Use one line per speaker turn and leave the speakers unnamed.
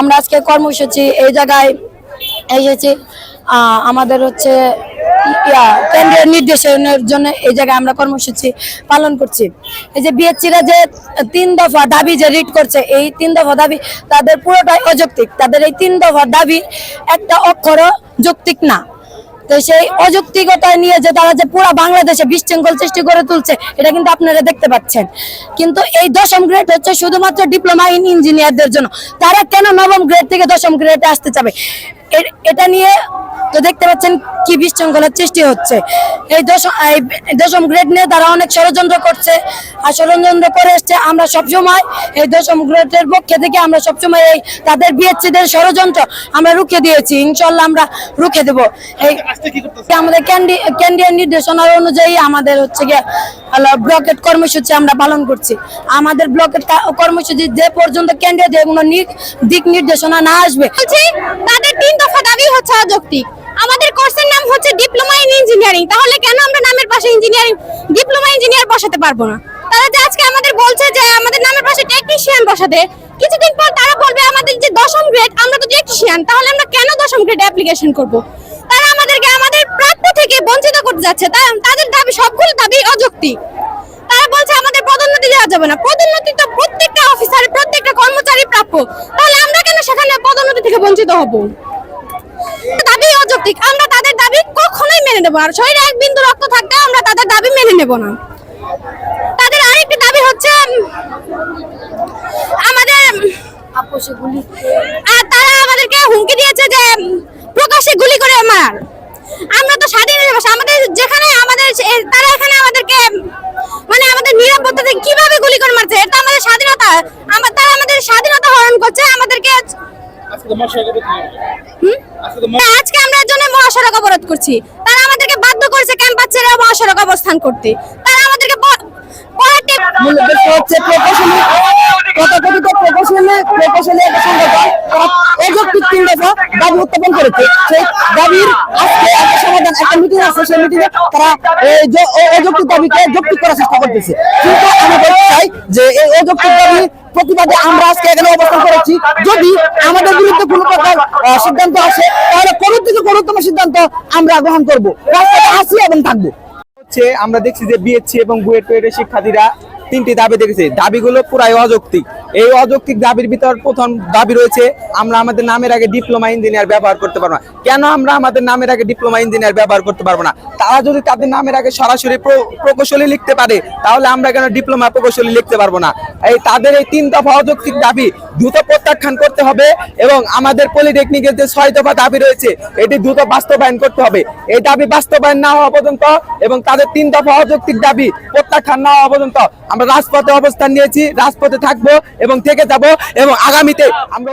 আমরা আজকে কর্মসূচি এই জায়গায় এসেছি। আমাদের হচ্ছে কেন্দ্রের নির্দেশনের জন্য এই জায়গায় আমরা কর্মসূচি পালন করছি। এই যে বিএসসিরা যে তিন দফা দাবি যে রিট করছে, এই তিন দফা দাবি তাদের পুরোটাই অযৌক্তিক। তাদের এই তিন দফা দাবি একটা অক্ষরও যৌক্তিক না। তো সেই অযৌক্তিকতা নিয়ে যে তারা যে পুরো বাংলাদেশে বিশৃঙ্খল সৃষ্টি করে তুলছে, এটা কিন্তু আপনারা দেখতে পাচ্ছেন। কিন্তু এই দশম গ্রেড হচ্ছে শুধুমাত্র ডিপ্লোমা ইন ইঞ্জিনিয়ারদের জন্য। তারা কেন নবম গ্রেড থেকে দশম গ্রেডে আসতে চাবে? এটা নিয়ে তো দেখতে পাচ্ছেন কি বিশৃঙ্খলার সৃষ্টি হচ্ছে। এই দশম এই দশম গ্রেড নিয়ে তারা অনেক ষড়যন্ত্র করছে। আর ষড়যন্ত্র করে এসছে আমরা সবসময়, এই দশম গ্রেডের পক্ষে থেকে আমরা সবসময় এই তাদের বিএসসিদের ষড়যন্ত্র আমরা রুখে দিয়েছি। ইনশাল্লাহ আমরা রুখে দেব। এই আমাদের কেন্দ্রীয় নির্দেশনার অনুযায়ী আমাদের হচ্ছে গিয়ে ব্লকেট কর্মসূচি আমরা পালন করছি। আমাদের ব্লকেট কর্মসূচি যে পর্যন্ত কেন্দ্রীয় যে কোনো দিক নির্দেশনা না আসবে।
তাদের তিন দফা দাবি হচ্ছে অযৌক্তিক আমাদের কোর্সের নাম হচ্ছে ডিপ্লোমা ইন ইঞ্জিনিয়ারিং। তাহলে কেন আমরা নামের পাশে ইঞ্জিনিয়ারিং ডিপ্লোমা ইঞ্জিনিয়ার বসাতে পারব না? তারা যে আজকে আমাদের বলছে যে আমাদের নামের পাশে টেকনিশিয়ান বসাতে কিছুদিন পর তারা বলবে আমাদের যে দশম গ্রেড আমরা তো টেকনিশিয়ান তাহলে আমরা কেন দশম গ্রেডে অ্যাপ্লিকেশন করব তারা আমাদেরকে আমাদের প্রাপ্য থেকে বঞ্চিত করতে যাচ্ছে তাদের দাবি সবগুলো দাবি অযৌক্তিক তারা বলছে আমাদের পদোন্নতি দেওয়া যাবে না। পদোন্নতি তো প্রত্যেকটা অফিসার প্রত্যেকটা কর্মচারী প্রাপ্য। তাহলে আমরা কেন সেখানে পদোন্নতি থেকে বঞ্চিত হব? দাবি অযৌক্তিক। আমরা তাদের দাবি কখনোই মেনে নেব আর শরীরে এক বিন্দু রক্ত থাকতে আমরা তাদের দাবি মেনে নেব না। তাদের আরেকটি দাবি হচ্ছে আমাদের আর তারা আমাদেরকে হুমকি দিয়েছে যে উম, প্রকাশ্যে গুলি করে মারার আমরা তো স্বাধীন ভাষা আমাদের যেখানে আমাদের তারা এখানে আমাদেরকে মানে আমাদের নিরাপত্তা কীভাবে গুলি করে মারছে? এটা আমাদের স্বাধীনতা। আমা- তারা আমাদের স্বাধীনতা হরণ করছে আমাদেরকে হুম? আজকে আমরা এর জন্য মহাসড়ক অবরোধ করছি। তারা আমাদেরকে বাধ্য করেছে ক্যাম্পাস ছেড়ে মহাসড়ক অবস্থান করতে। তারা আমাদেরকে
হচ্ছে প্রকৌশলী একটা সংগঠন দাবি উত্থাপন করেছে। সেই দাবির আজকে একটা সমাধান, একটা মিটিং আছে। সেই তারা অযৌক্তিক দাবিকে যৌক্তিক করার চেষ্টা করতেছে। কিন্তু আমি বলতে চাই যে এই অযৌক্তিক দাবি প্রতিবাদে আমরা আজকে এখানে অবস্থান করেছি। যদি আমাদের বিরুদ্ধে কোনো প্রকার সিদ্ধান্ত আসে, তাহলে কোনো থেকে কোনোতম সিদ্ধান্ত আমরা গ্রহণ করব। আসি এবং থাকব।
আমরা দেখছি যে বিএসসি এবং বুয়েট শিক্ষার্থীরা তিনটি দাবি দেখেছি। দাবিগুলো পুরাই অযৌক্তিক। এই অযৌক্তিক দাবির ভিতর প্রথম দাবি রয়েছে, আমরা আমাদের নামের আগে ডিপ্লোমা ইঞ্জিনিয়ার ব্যবহার করতে পারব না। কেন আমরা আমাদের নামের আগে ডিপ্লোমা ইঞ্জিনিয়ার ব্যবহার করতে পারব না? তারা যদি তাদের নামের আগে সরাসরি প্রকৌশলী লিখতে পারে, তাহলে আমরা কেন ডিপ্লোমা প্রকৌশলী লিখতে পারব না? এই তাদের এই তিন দফা অযৌক্তিক দাবি দ্রুত প্রত্যাখ্যান করতে হবে এবং আমাদের পলিটেকনিকের যে ছয় দফা দাবি রয়েছে, এটি দ্রুত বাস্তবায়ন করতে হবে। এই দাবি বাস্তবায়ন না হওয়া পর্যন্ত এবং তাদের তিন দফা অযৌক্তিক দাবি প্রত্যাখ্যান না হওয়া পর্যন্ত আমরা রাজপথে অবস্থান নিয়েছি, রাজপথে থাকব এবং থেকে যাব এবং আগামীতে আমরা